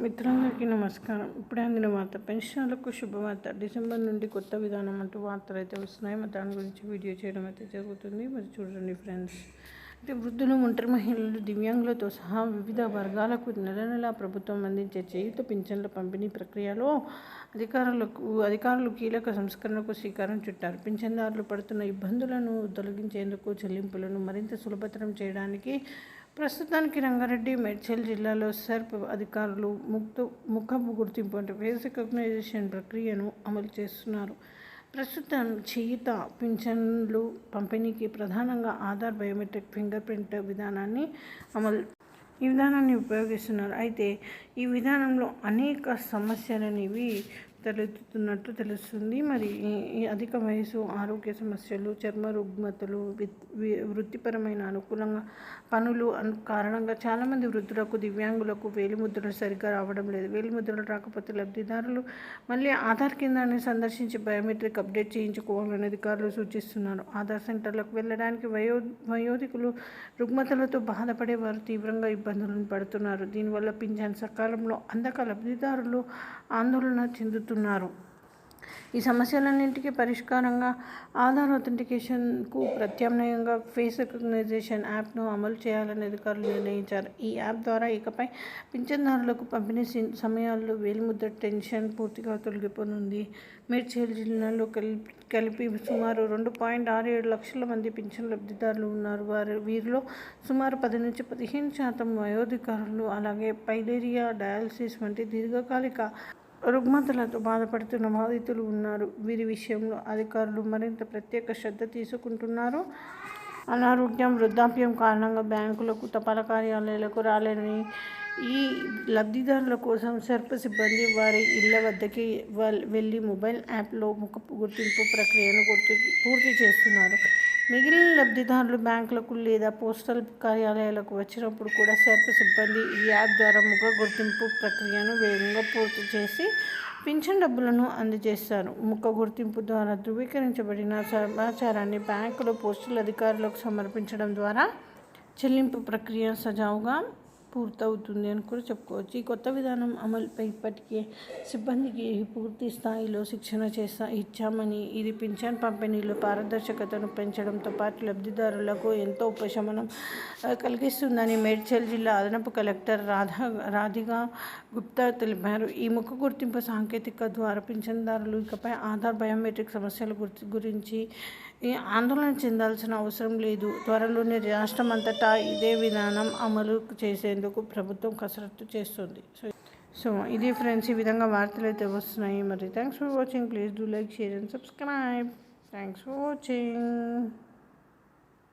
మిత్రులందరికీ నమస్కారం. ఇప్పుడే అందిన వార్త పెన్షనర్లకు శుభవార్త. డిసెంబర్ నుండి కొత్త విధానం అంటూ వార్తలు అయితే వస్తున్నాయి. మరి దాని గురించి వీడియో చేయడం అయితే జరుగుతుంది. మరి చూడండి ఫ్రెండ్స్. అయితే వృద్ధులు ఒంటరి మహిళలు దివ్యాంగులతో సహా వివిధ వర్గాలకు నెల నెల ప్రభుత్వం అందించే చేయుత పింఛన్ల పంపిణీ ప్రక్రియలో అధికారులకు అధికారులు కీలక సంస్కరణకు శ్రీకారం చుట్టారు. పింఛన్దారులు పడుతున్న ఇబ్బందులను తొలగించేందుకు చెల్లింపులను మరింత సులభతరం చేయడానికి ప్రస్తుతానికి రంగారెడ్డి మేడ్చల్ జిల్లాలో సెర్ప్ అధికారులు ముక్తు ముఖపు గుర్తింపు అంటే ఫేస్ రికగ్నైజేషన్ ప్రక్రియను అమలు చేస్తున్నారు. ప్రస్తుతం చేయుత పింఛన్లు పంపిణీకి ప్రధానంగా ఆధార్ బయోమెట్రిక్ ఫింగర్ ప్రింట్ విధానాన్ని అమలు ఈ విధానాన్ని ఉపయోగిస్తున్నారు. అయితే ఈ విధానంలో అనేక సమస్యలు తలెత్తుతున్నట్టు తెలుస్తుంది. మరి ఈ అధిక వయసు ఆరోగ్య సమస్యలు చర్మ రుగ్మతలు వృత్తిపరమైన అనుకూలంగా పనులు కారణంగా చాలామంది వృద్ధులకు దివ్యాంగులకు వేలిముద్రలు సరిగ్గా రావడం లేదు. వేలిముద్రలు రాకపోతే లబ్ధిదారులు మళ్ళీ ఆధార్ కేంద్రాన్ని సందర్శించి బయోమెట్రిక్ అప్డేట్ చేయించుకోవాలని అధికారులు సూచిస్తున్నారు. ఆధార్ సెంటర్లకు వెళ్ళడానికి వయో వయోధికులు రుగ్మతలతో బాధపడే వారు తీవ్రంగా ఇబ్బందులను పడుతున్నారు. దీనివల్ల పింఛన్ సకాలంలో అందక లబ్ధిదారులు ఆందోళన చెందుతున్నారు చేస్తున్నారు ఈ సమస్యలన్నింటికీ పరిష్కారంగా ఆధార్ అథెంటికేషన్కు ప్రత్యామ్నాయంగా ఫేస్ రికగ్నైజేషన్ యాప్ను అమలు చేయాలని అధికారులు నిర్ణయించారు. ఈ యాప్ ద్వారా ఇకపై పింఛన్దారులకు పంపిణీ సమయాల్లో వేలిముద్ర టెన్షన్ పూర్తిగా తొలగిపోనుంది. మేడ్చల్ జిల్లాలో కలిపి కలిపి సుమారు రెండు పాయింట్ ఆరు ఏడు లక్షల మంది పింఛన్ లబ్ధిదారులు ఉన్నారు. వారు వీరిలో సుమారు పది నుంచి పదిహేను శాతం వయోధికారులు అలాగే పైలేరియా డయాలసిస్ వంటి దీర్ఘకాలిక రుగ్మతలతో బాధపడుతున్న బాధితులు ఉన్నారు. వీరి విషయంలో అధికారులు మరింత ప్రత్యేక శ్రద్ధ తీసుకుంటున్నారు. అనారోగ్యం వృద్ధాప్యం కారణంగా బ్యాంకులకు తపాలా కార్యాలయాలకు రాలేని ఈ లబ్ధిదారుల కోసం సర్ప సిబ్బంది వారి ఇళ్ళ వద్దకి వెళ్ళి మొబైల్ యాప్లో ముఖ గుర్తింపు ప్రక్రియను గుర్తు పూర్తి చేస్తున్నారు. మిగిలిన లబ్ధిదారులు బ్యాంకులకు లేదా పోస్టల్ కార్యాలయాలకు వచ్చినప్పుడు కూడా సర్ప సిబ్బంది ఈ యాప్ ద్వారా ముఖ గుర్తింపు ప్రక్రియను వేగంగా పూర్తి చేసి పింఛన్ డబ్బులను అందజేస్తారు. ముఖ గుర్తింపు ద్వారా ధృవీకరించబడిన సమాచారాన్ని బ్యాంకులో పోస్టల్ అధికారులకు సమర్పించడం ద్వారా చెల్లింపు ప్రక్రియ సజావుగా పూర్తవుతుంది అని కూడా చెప్పుకోవచ్చు. ఈ కొత్త విధానం అమలుపై ఇప్పటికే సిబ్బందికి పూర్తి స్థాయిలో శిక్షణ చేస్తా ఇచ్చామని ఇది పింఛన్ పంపిణీలో పారదర్శకతను పెంచడంతో పాటు లబ్ధిదారులకు ఎంతో ఉపశమనం కలిగిస్తుందని మేడ్చల్ జిల్లా అదనపు కలెక్టర్ రాధా రాధిగా గుప్తా తెలిపారు. ఈ ముఖ గుర్తింపు సాంకేతిక ద్వారా పింఛన్దారులు ఇకపై ఆధార్ బయోమెట్రిక్ సమస్యల గురించి ఆందోళన చెందాల్సిన అవసరం లేదు. త్వరలోనే రాష్ట్రం అంతటా ఇదే విధానం అమలు చేసేందుకు ప్రభుత్వం కసరత్తు చేస్తుంది? సో సో ఇది ఫ్రెండ్స్ ఈ విధంగా వార్తలు అయితే వస్తున్నాయి. మరి thanks for watching please do like share and subscribe thanks for watching